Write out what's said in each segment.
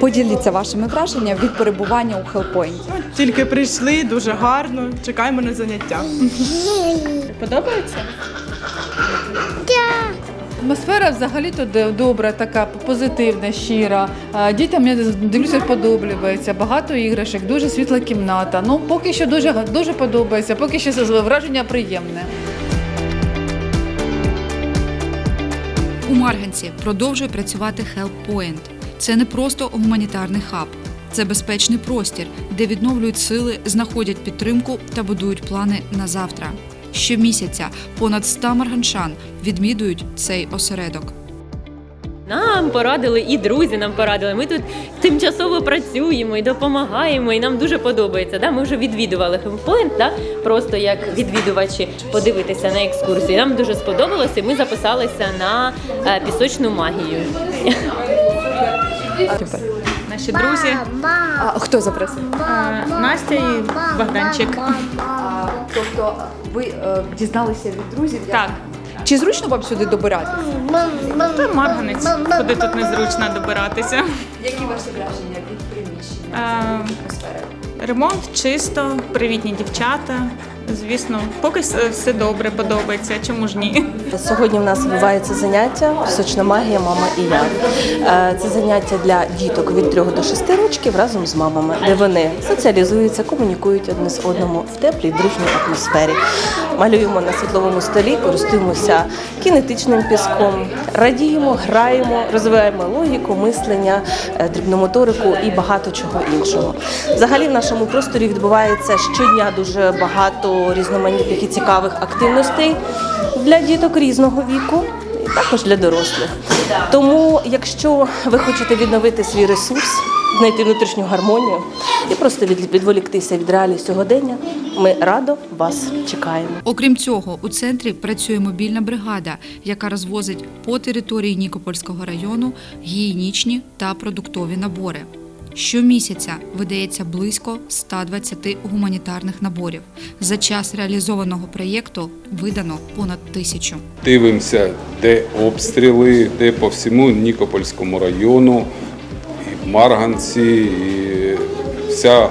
Поділіться вашими враженнями від перебування у Хелпойнті. Тільки прийшли дуже гарно. Чекаємо на заняття. Подобається? Атмосфера взагалі тут добра, така позитивна, щира. Дітям я дивлюся, подобається. Багато іграшок, дуже світла кімната. Ну поки що дуже дуже подобається, поки що враження приємне. У Марганці продовжує працювати Help Point. Це не просто гуманітарний хаб, це безпечний простір, де відновлюють сили, знаходять підтримку та будують плани на завтра. Щомісяця понад 100 марганчан відвідують цей осередок. Нам порадили і друзі нам порадили. Ми тут тимчасово працюємо і допомагаємо, і нам дуже подобається. Да? Ми вже відвідували Хемпойнт, да? просто як відвідувачі подивитися на екскурсії. Нам дуже сподобалося, і ми записалися на е, пісочну магію. Наші друзі А хто запросив? Настя і Богданчик. А, тобто ви е, дізналися від друзів? як- Так, Чи зручно вам сюди добиратися? це марганець, куди тут незручно добиратися. Які ваші враження від приміщення? Е? Ремонт чисто, привітні дівчата. Звісно, поки все добре, подобається. Чому ж ні? Сьогодні в нас відбувається заняття Сочна магія, мама і я. Е, Це заняття для діток від 3 до 6 років разом з мамами, де вони соціалізуються, комунікують одне з одному в теплій дружній атмосфері. Малюємо на світловому столі, користуємося кінетичним піском, радіємо, граємо, розвиваємо логіку, мислення, е, дрібну моторику і багато чого іншого. Взагалі в нашому просторі відбувається щодня дуже багато різноманітних і цікавих активностей для діток різного віку. Також для дорослих. Тому, якщо ви хочете відновити свій ресурс, знайти внутрішню гармонію і просто відволіктися від реалій сьогодення, ми радо вас чекаємо. Окрім цього, у центрі працює мобільна бригада, яка розвозить по території Нікопольського району гігієнічні та продуктові набори. Щомісяця видається близько 120 гуманітарних наборів. За час реалізованого проєкту видано понад тисячу. Дивимося, де обстріли, де по всьому Нікопольському району, і в Марганці, і вся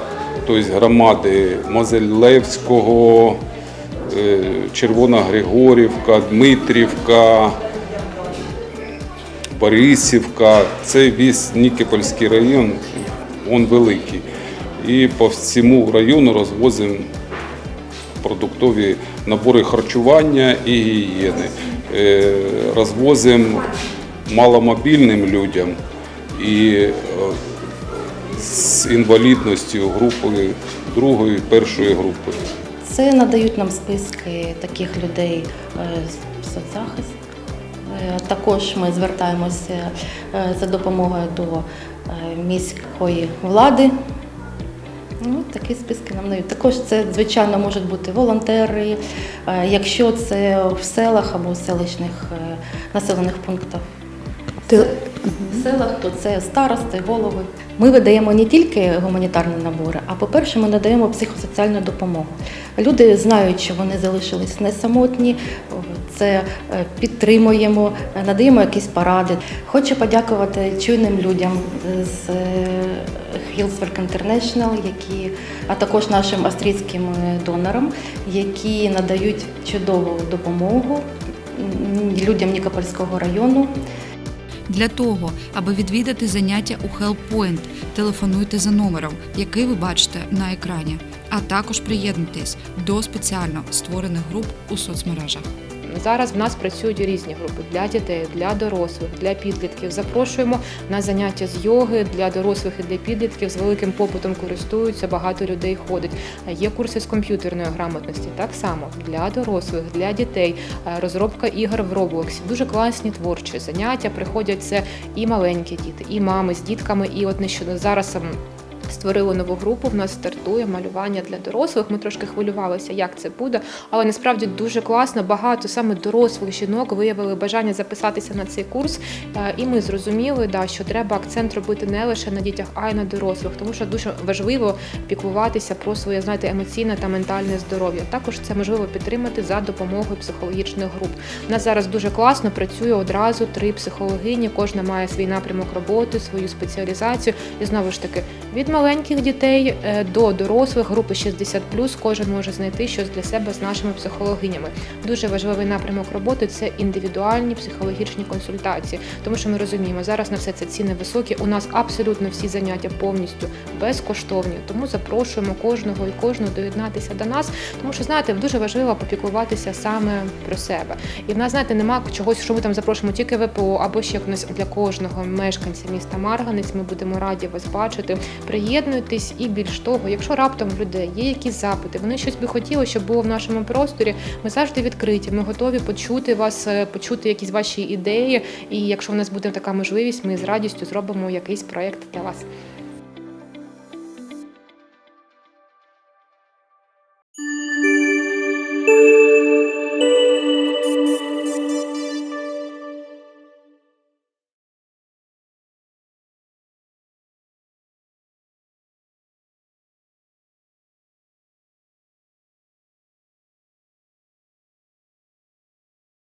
тобто, громади Мозелевського, е, Червона Григорівка, Дмитрівка, Борисівка. Це весь Нікопольський район, він великий. І по всьому району розвозимо продуктові набори харчування і гігієни. Е, Розвозимо маломобільним людям і е, з інвалідністю групи другої, першої групи. Це надають нам списки таких людей е, в соцзахист. Е, Також ми звертаємося е, за допомогою до міської влади. Ну, такі списки нам дають. Також це, звичайно, можуть бути волонтери, якщо це в селах або в селищних населених пунктах. Селах то це старости, голови. Ми видаємо не тільки гуманітарні набори, а по-перше, ми надаємо психосоціальну допомогу. Люди знають, що вони залишились не самотні, це е, підтримуємо, е, надаємо якісь поради. Хочу подякувати чуйним людям з е, Hillswork International, які, а також нашим австрійським донорам, які надають чудову допомогу людям Нікопольського району. Для того, аби відвідати заняття у HelpPoint, телефонуйте за номером, який ви бачите на екрані, а також приєднуйтесь до спеціально створених груп у соцмережах. Зараз в нас працюють різні групи для дітей, для дорослих, для підлітків. Запрошуємо на заняття з йоги для дорослих і для підлітків. З великим попитом користуються, багато людей ходить. Є курси з комп'ютерної грамотності. Так само для дорослих, для дітей, Е, розробка ігор в Роблоксі. Дуже класні творчі заняття. Приходять це і маленькі діти, і мами з дітками. І от нещодавно зараз ем, Створили нову групу. В нас стартує малювання для дорослих. Ми трошки хвилювалися, як це буде, але насправді дуже класно. Багато саме дорослих жінок виявили бажання записатися на цей курс. Е, І ми зрозуміли, да, що треба акцент робити не лише на дітях, а й на дорослих, тому що дуже важливо піклуватися про своє знаєте, емоційне та ментальне здоров'я. Також це можливо підтримати за допомогою психологічних груп. У нас зараз дуже класно працює одразу три психологині. Кожна має свій напрямок роботи, свою спеціалізацію. І знову ж таки, від маленьких дітей е, до дорослих групи 60+, кожен може знайти щось для себе з нашими психологинями. Дуже важливий напрямок роботи це індивідуальні психологічні консультації, тому що ми розуміємо, зараз на все це ціни високі. У нас абсолютно всі заняття повністю безкоштовні. Тому запрошуємо кожного і кожну доєднатися до нас, тому що знаєте, дуже важливо попіклуватися саме про себе. І в нас, знаєте, нема чогось, що ми там запрошуємо тільки ВПО або ще для кожного мешканця міста Марганець. Ми будемо раді вас бачити. Приєднуйтесь і більш того, якщо раптом в людей є якісь запити, вони щось би хотіли, щоб було в нашому просторі. Ми завжди відкриті. Ми готові почути вас, е, почути якісь ваші ідеї. І якщо в нас буде така можливість, ми з радістю зробимо якийсь проєкт для вас.